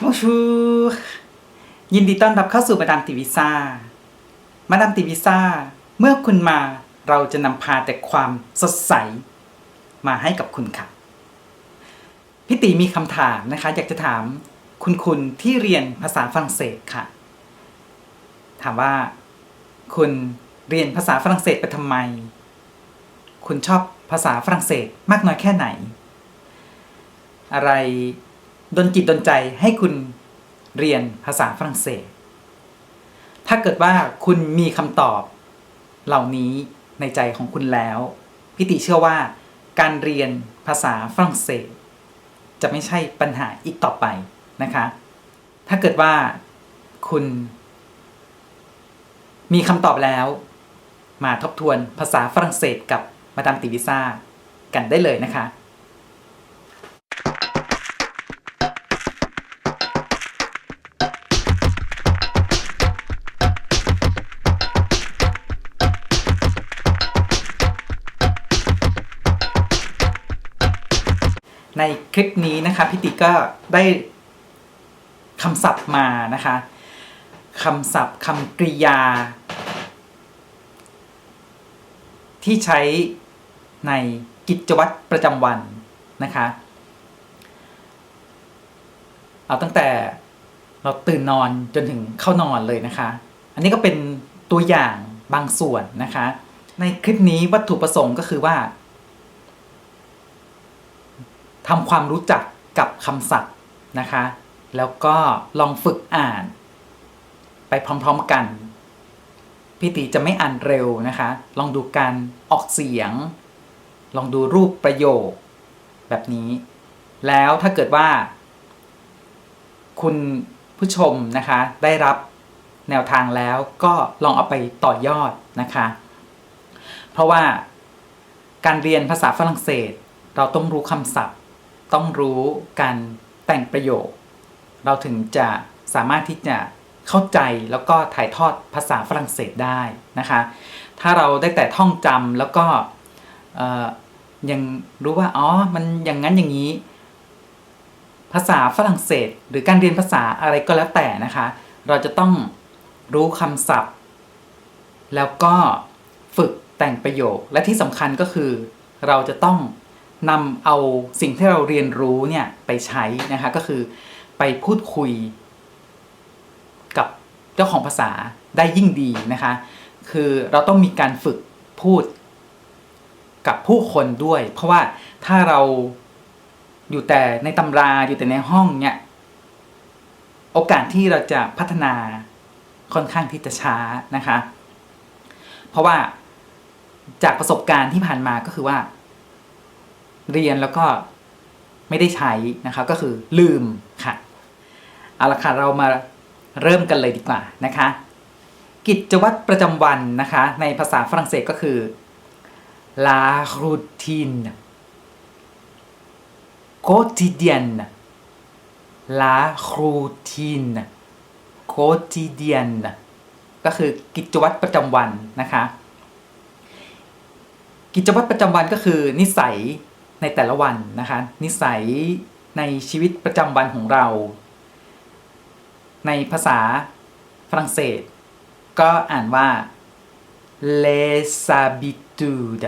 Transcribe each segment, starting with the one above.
โมชูยินดีต้อนรับเข้าสู่มาดามติวิซ่า มาดามติวิซ่า เมื่อคุณมาเราจะนำพาแต่ความสดใส มาให้กับคุณค่ะ พี่ตีมีคำถามนะคะ อยากจะถามคุณคุณที่เรียนภาษาฝรั่งเศสค่ะ ถามว่า คุณเรียนภาษาฝรั่งเศสไปทำไม คุณชอบภาษาฝรั่งเศสมากน้อยแค่ไหน อะไร ดนจิตดนใจให้คุณเรียนภาษาฝรั่งเศส ถ้าเกิดว่าคุณมีคำตอบ เหล่านี้ในใจของคุณแล้ว พิติเชื่อว่า การเรียนภาษาฝรั่งเศส จะไม่ใช่ปัญหาอีกต่อไปนะคะ ถ้าเกิดว่าคุณ มีคำตอบแล้ว มาทบทวนภาษาฝรั่งเศสกับมาดามติวิซ่ากันได้เลยนะคะ ในคลิปนี้นะคะพี่ติก็ได้คำศัพท์มานะคะคำศัพท์คำกริยา ที่ใช้ในกิจวัตรประจำวันนะคะ เอาตั้งแต่เราตื่นนอนจนถึงเข้านอนเลยนะคะ อันนี้ก็เป็นตัวอย่างบางส่วนนะคะ ในคลิปนี้วัตถุประสงค์ก็คือว่า ทำความรู้จักกับคำศัพท์นะคะ แล้วก็ลองฝึกอ่าน ไปพร้อมๆกัน พี่ตีจะไม่อ่านเร็วนะคะ ลองดูการออกเสียง ลองดูรูปประโยค แบบนี้ แล้วถ้าเกิดว่า คุณผู้ชมนะคะ ได้รับแนวทางแล้วก็ลองเอาไปต่อยอดนะคะ เพราะว่าการเรียนภาษาฝรั่งเศส เราต้องรู้คำศัพท์ ต้องรู้การแต่งประโยค เราถึงจะสามารถที่จะเข้าใจแล้วก็ถ่ายทอดภาษาฝรั่งเศสได้นะคะ ถ้าเราได้แต่ท่องจำแล้วก็ยังรู้ว่าอ๋อมันอย่างนั้นอย่างนี้ ภาษาฝรั่งเศส หรือการเรียนภาษาอะไรก็แล้วแต่นะคะ เราจะต้องรู้คำศัพท์ แล้วก็ฝึกแต่งประโยคและที่สำคัญก็คือ เราจะต้อง นำเอาสิ่งที่เราเรียนรู้เนี่ยไปใช้นะคะก็คือไปพูดคุยกับเจ้าของภาษาได้ยิ่งดีนะคะ คือเราต้องมีการฝึกพูดกับผู้คนด้วย เพราะว่าถ้าเราอยู่แต่ในตำราอยู่แต่ในห้องเนี่ยโอกาสที่เราจะพัฒนาค่อนข้างที่จะช้านะคะ เพราะว่าจากประสบการณ์ที่ผ่านมาก็คือว่า เรียนแล้วก็ไม่ได้ใช้นะคะก็คือลืมค่ะเอาละค่ะเรามาเริ่มกันเลยดีกว่านะคะ กิจวัตรประจำวันนะคะ ในภาษาฝรั่งเศสก็คือ la routine quotidienne la routine quotidienne ก็คือกิจวัตรประจำวันนะคะ กิจวัตรประจำวันก็คือนิสัย ในแต่ละวันนะคะ นิสัยในชีวิตประจำวันของเรา ในภาษาฝรั่งเศส ก็อ่านว่า les habitudes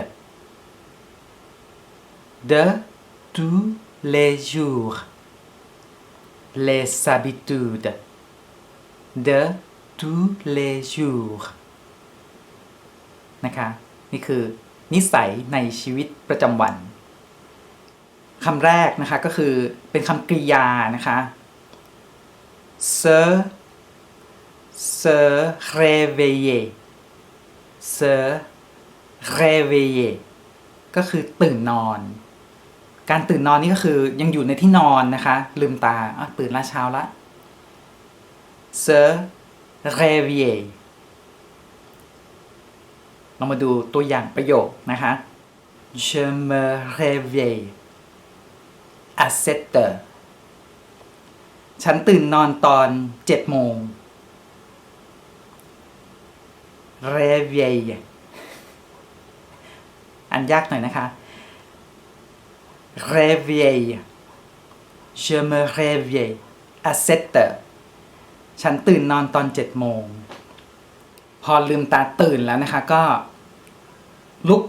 de tous les jours les habitudes de tous les jours นะคะ นี่คือนิสัยในชีวิตประจำวัน คำแรกนะคะก็คือเป็นคำกริยานะคะ se se réveiller se réveiller ก็คือตื่นนอน การตื่นนอนนี่ก็คือยังอยู่ในที่นอนนะคะ ลืมตาอะตื่นละเช้าละ se réveiller เรามาดูตัวอย่างประโยคนะคะ je me réveille à 7 heures ฉันตื่นนอนตอนเจ็ดโมง réveille อันยากหน่อยนะคะ réveille je me réveille à 7 heures ฉันตื่นนอนตอนเจ็ดโมง พอลืมตาตื่นแล้วนะคะก็ ลุก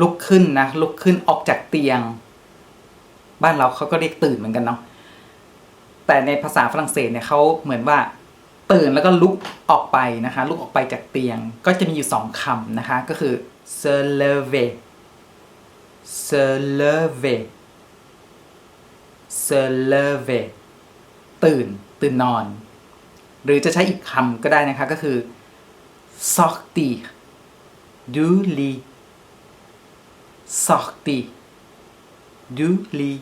ลุกขึ้นนะ ลุกขึ้นออกจากเตียง บ้านเราเขาก็เรียกตื่นเหมือนกันเนาะแต่ในภาษาฝรั่งเศสเนี่ยเขาเหมือนว่าตื่นแล้วก็ลุกออกไปนะคะลุกออกไปจากเตียงก็จะมีอยู่สองคำนะคะ ก็คือ se lever se lever se lever ตื่น ตื่นนอน หรือจะใช้อีกคำก็ได้นะคะ ก็คือ sortir du lit sortir du lit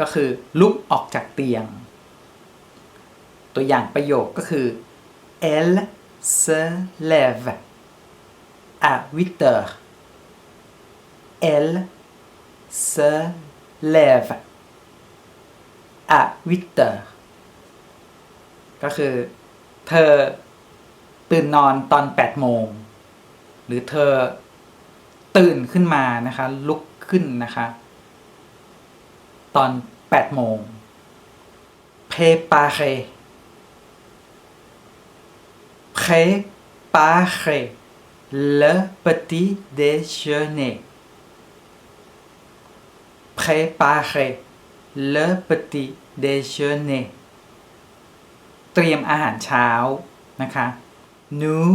ก็คือลุกออกจากเตียง ตัวอย่างประโยคก็คือ elle se lève à 8 heures elle se lève à 8 heures ก็คือเธอตื่นนอนตอน 8 โมง หรือเธอตื่นขึ้นมานะคะ ลุกขึ้นนะคะ ตอน8โมง préparer préparer le petit déjeuner préparer le petit déjeuner เตรียมอาหารเช้านะคะ nous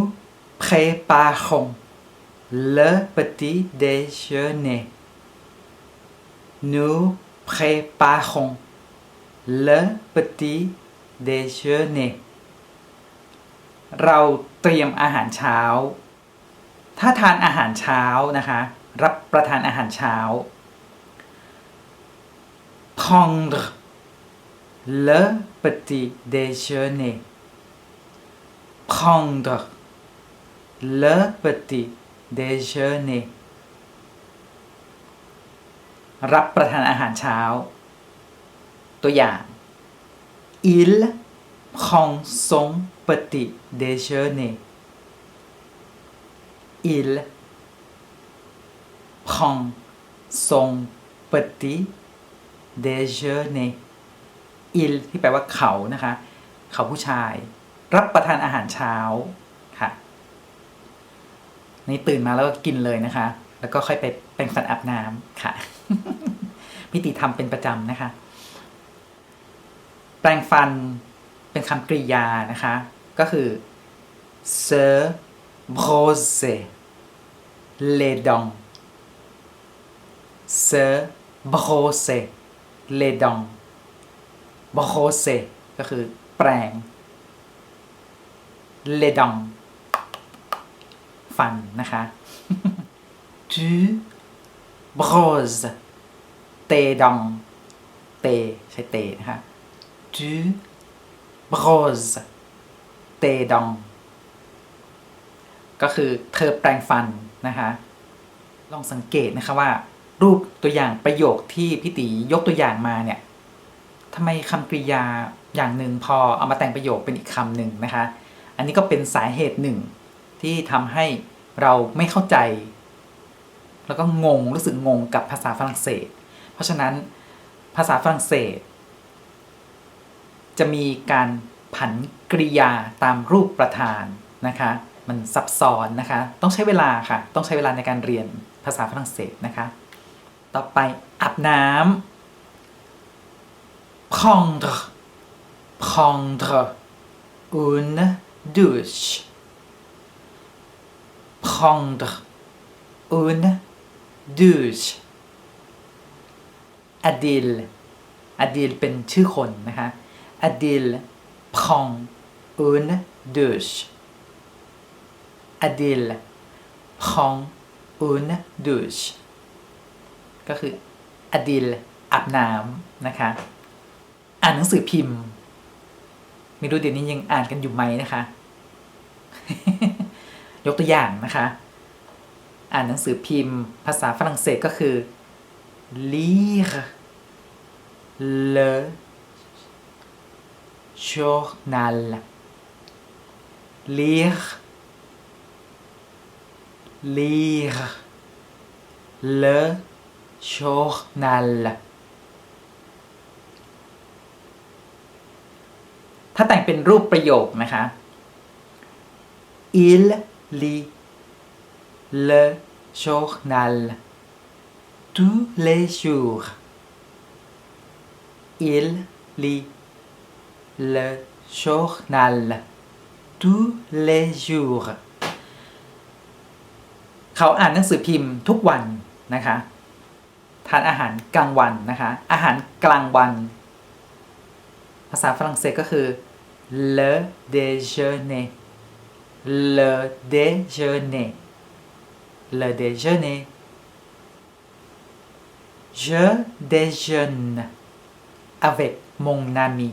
préparons le petit déjeuner nous préparons le petit déjeuner เราเตรียมอาหารเช้า ถ้าทานอาหารเช้านะคะ รับประทานอาหารเช้า prendre le petit déjeuner prendre le petit déjeuner รับประทานอาหารเช้า ตัวอย่าง il prend son petit déjeuner il prend son petit déjeuner il ที่แปลว่าเขานะคะ เขาผู้ชาย รับประทานอาหารเช้าค่ะนี่ตื่นมาแล้วก็กินเลยนะคะ แล้วก็ค่อยไปแปรงฟันอาบน้ำค่ะ พิธีทำเป็นประจำนะคะ แปรงฟันเป็นคำกริยานะคะ ก็คือ se brosser les dents se brosser les dents brosser ก็คือแปรง les dents ฟันนะคะ tu brosses tes dents เต ใช้เตนะคะ tu brosses tes dents ก็คือเธอแปรงฟันนะคะลองสังเกตนะคะว่า รูปตัวอย่างประโยคที่พี่ตียกตัวอย่างมาเนี่ยทำไมคำกริยาอย่างหนึ่งพอเอามาแต่งประโยคเป็นอีกคำหนึ่งนะคะ อันนี้ก็เป็นสาเหตุหนึ่งที่ทำให้เราไม่เข้าใจ แล้วก็งงรู้สึกงงกับภาษาฝรั่งเศส เพราะฉะนั้นภาษาฝรั่งเศส จะมีการผันกริยาตามรูปประธานนะคะ มันซับซ้อนนะคะ ต้องใช้เวลาค่ะ ต้องใช้เวลาในการเรียนภาษาฝรั่งเศสนะคะ ต่อไปอาบน้ำ prendre prendre une douche prendre une douche Adil Adil เป็นชื่อคนนะคะ Adil prend une douche Adil prend une douche ก็คือ Adil อาบน้ำนะคะ อ่านหนังสือพิมพ์ไม่รู้เดี๋ยวนี้ยังอ่านกันอยู่ไหมนะคะ ยกตัวอย่างนะคะ อ่านหนังสือพิมพ์ ภาษาฝรั่งเศสก็คือ lire le journal lire lire le journal ถ้าแต่งเป็นรูปประโยคนะคะ il lit le journal tous les jours il lit le journal tous les jours เขาอ่านหนังสือพิมพ์ทุกวันนะคะทานอาหารกลางวันนะคะอาหารกลางวัน ภาษาฝรั่งเศสก็คือ le déjeuner le déjeuner le déjeuner je déjeune avec mon ami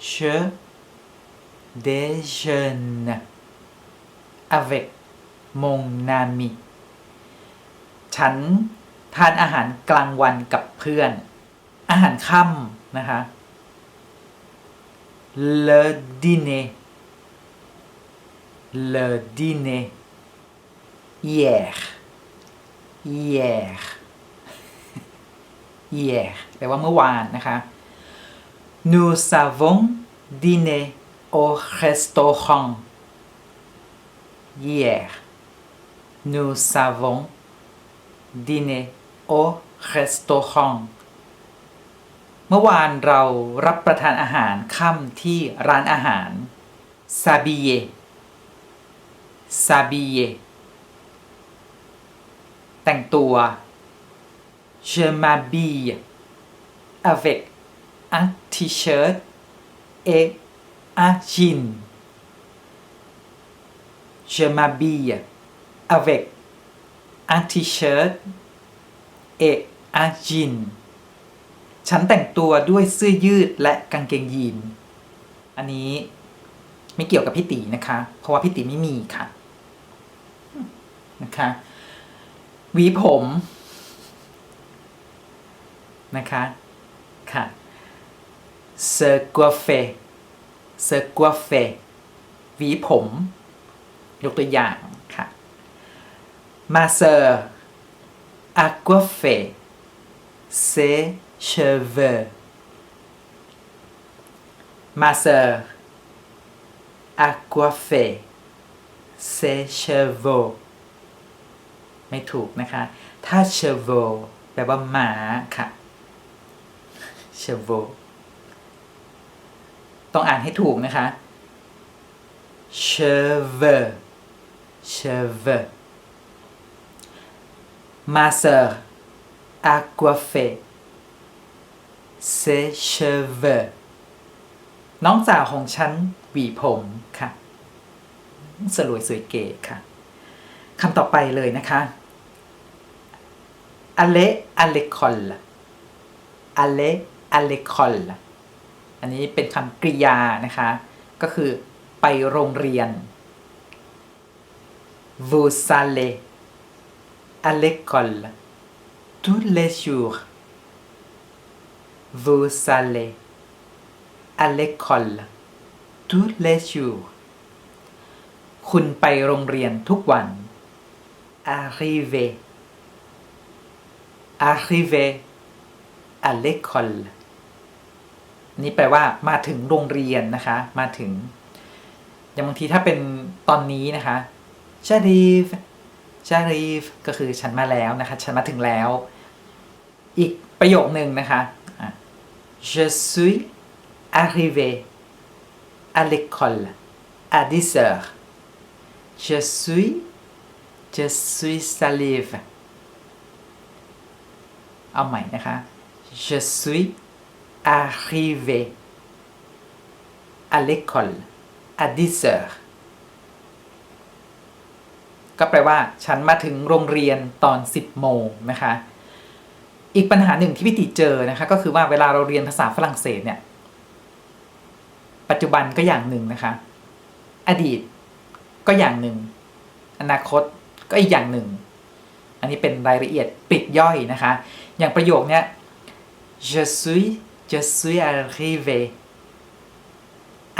je déjeune avec mon ami ฉันทานอาหารกลางวันกับเพื่อน อาหารค่ำนะคะ le dîner le dîner hier hier hier แปลว่าเมื่อวานนะคะ nous avons dîné au restaurant hier nous avons dîné au restaurant เมื่อวานเรารับประทานอาหารค่ำที่ร้านอาหารซาบิเยซาบิเย แต่งตัว je m'habille avec un t-shirt et un jean je m'habille avec un t-shirt et un jean ฉันแต่งตัวด้วยเสื้อยืดและกางเกงยีน อันนี้ไม่เกี่ยวกับพี่ตีนะคะ เพราะว่าพี่ตีไม่มีค่ะ นะคะ หวีผมนะคะค่ะ เซอร์กัวเฟ เซอร์กัวเฟ หวีผม ยกตัวอย่างค่ะ มาเซอร์อากัวเฟ เซเชเวมาเซอร์อากัวเฟ เซเชเว ไม่ถูกนะคะ ถ้า cheveux แปลว่าหมาค่ะ cheveux ต้องอ่านให้ถูกนะคะ cheveux cheveux ma sœur a coiffé ses cheveux น้องสาวของฉันหวีผมค่ะ สลวยสวยเก๋ค่ะคำต่อไปเลยนะคะ aller à l'école aller à l'école อันนี้เป็นคำกริยานะคะ ก็คือไปโรงเรียน vous allez à l'école tous les jours vous allez à l'école tous les jours คุณไปโรงเรียนทุกวัน arriver Arrive à l'école นี่แปลว่ามาถึงโรงเรียนนะคะ มาถึง อย่างบางทีถ้าเป็นตอนนี้นะคะ j'arrive j'arrive ก็คือฉันมาแล้วนะคะ ฉันมาถึงแล้ว อีกประโยคหนึ่งนะคะอะ je suis arrivé à l'école à 10 heures je suis je suis salive เอาใหม่นะคะ je suis arrivé à l'école à 10 heures ก็แปลว่า ฉันมาถึงโรงเรียนตอน 10 โมงนะคะ อีกปัญหาหนึ่งที่พี่ติเจอนะคะ ก็คือว่าเวลาเราเรียนภาษาฝรั่งเศสเนี่ย ปัจจุบันก็อย่างหนึ่งนะคะ อดีตก็อย่างหนึ่ง อนาคตก็อีกอย่างหนึ่ง อันนี้เป็นรายละเอียดปลีกย่อยนะคะ อย่างประโยคเนี้ย je suis je suis arrivé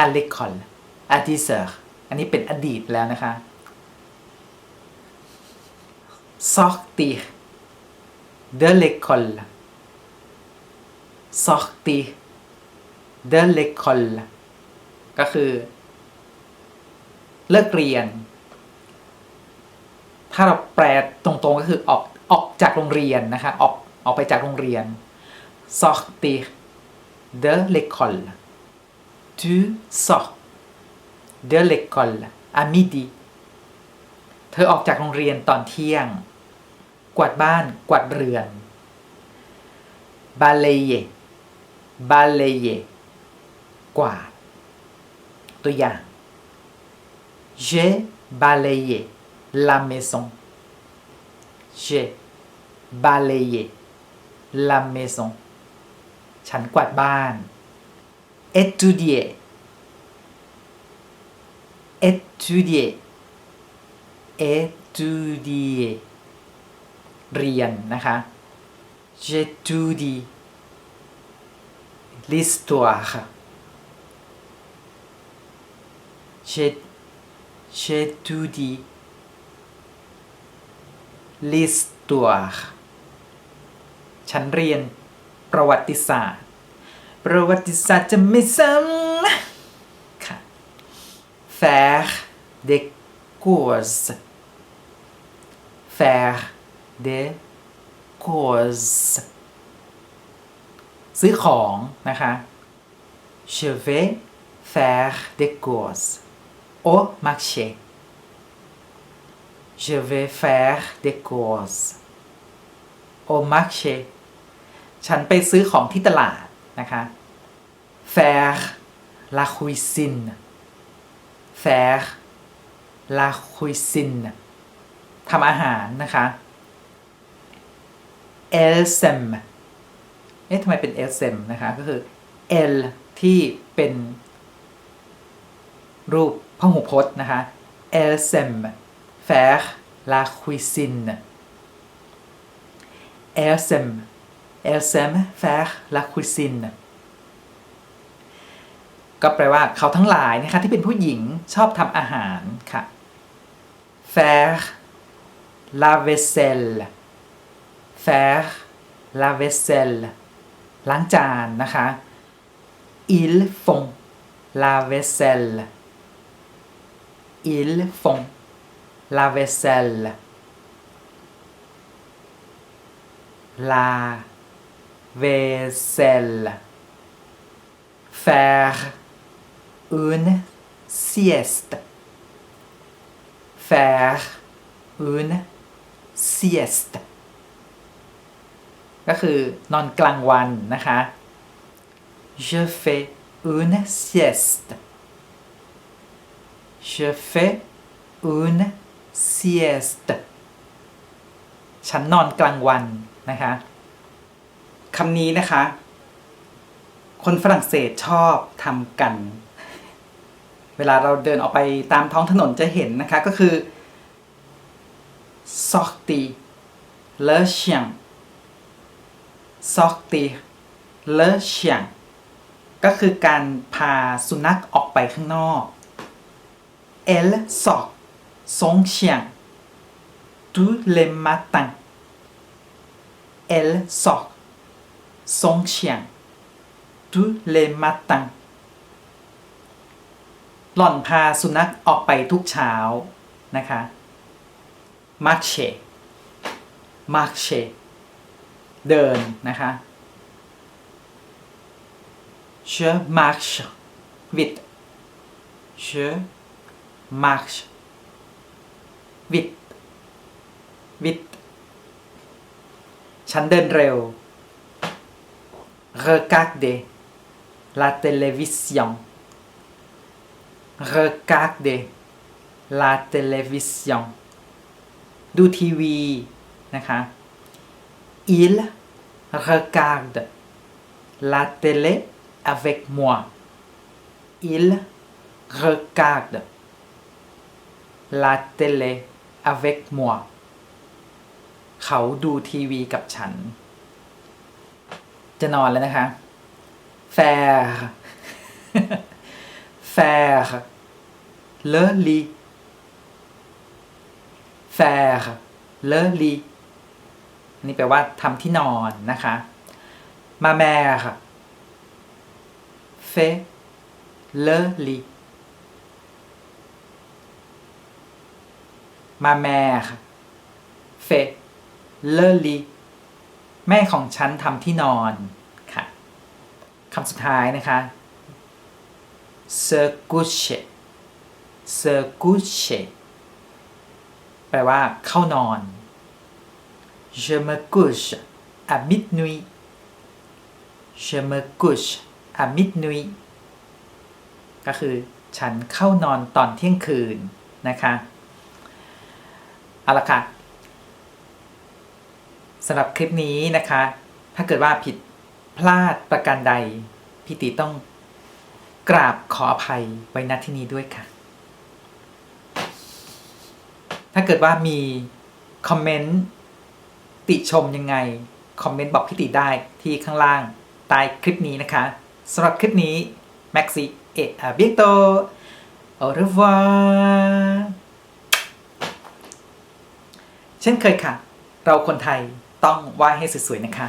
à l'école à 10 heures อันนี้เป็นอดีตแล้วนะคะ sortir de l'école sortir de l'école ก็คือ เลิกเรียน ถ้าเราแปลตรงๆก็คือออกออกจากโรงเรียนนะคะออกออกไปจากโรงเรียน sortir de l'école tu sors de l'école à midi เธอออกจากโรงเรียนตอนเที่ยง กวาดบ้านกวาดเรือน balayer balayer กวาดตัวอย่าง j'ai balayé la maison j'ai balayé la maison ฉันกวาดบ้าน étudier étudier étudier เรียนนะคะ j'étudie l'histoire j'étudie l'histoire ฉันเรียนประวัติศาสตร์ ประวัติศาสตร์จะไม่ซ้ำค่ะ faire des courses faire des courses ซื้อของนะคะ je vais faire des courses au marché je vais faire des courses au marché ฉันไปซื้อของที่ตลาดนะคะ faire la cuisine faire la cuisine ทำอาหารนะคะ elle s'aime เอ๊ะทำไมเป็น elle s'aime นะคะ ก็คือ elle ที่เป็นรูปพหูพจน์นะคะ elle s'aime faire la cuisine elle s'aime elle s'aime faire la cuisine ก็แปลว่าเขาทั้งหลายนะคะที่เป็นผู้หญิงชอบทำอาหารค่ะ faire la vaisselle faire la vaisselle ล้างจานนะคะ ils font la vaisselle ils font la vaisselle la vaisselle faire une sieste faire une sieste ก็คือนอนกลางวันนะคะ je fais une sieste je fais une sieste ฉันนอนกลางวันนะคะคำนี้นะคะ คนฝรั่งเศสชอบทำกัน เวลาเราเดินออกไปตามท้องถนนจะเห็นนะคะ ก็คือ s o r t i le chien s o r t i le chien ก็คือการพาสุนัขออกไปข้างนอก elle sort son chien tous les matins elle sort son chien tous les matins หล่อนพาสุนัขออกไปทุกเช้านะคะ marche marche เดินนะคะ je marche vite je marche vite vite ฉันเดินเร็ว regardez la télévision regardez la télévision ดูทีวีนะคะ il regarde la télé avec moi il regarde la télé avec moi เขาดูทีวีกับฉัน จะนอนแล้วนะคะ faire faire le lit faire le lit นี่แปลว่าทำที่นอนนะคะ ma mère fait le lit มาแม่ค่ะ fait le lit แม่ของฉันทำที่นอนค่ะคำสุดท้ายนะคะ se coucher se couche แปลว่าเข้านอน je me couche à minuit je me couche à minuit ก็คือฉันเข้านอนตอนเที่ยงคืนนะคะ เอาละค่ะสำหรับคลิปนี้นะคะ ถ้าเกิดว่าผิดพลาดประการใด พี่ตีต้องกราบขออภัยไว้ณที่นี้ด้วยค่ะ ถ้าเกิดว่ามีคอมเมนต์ติชมยังไง คอมเมนต์บอกพี่ติได้ที่ข้างล่างใต้คลิปนี้นะคะสำหรับคลิปนี้ Maxi เอะอาเบียโต au revoir เช่นเคยค่ะ เราคนไทยต้องไหว้ให้สวยๆนะคะ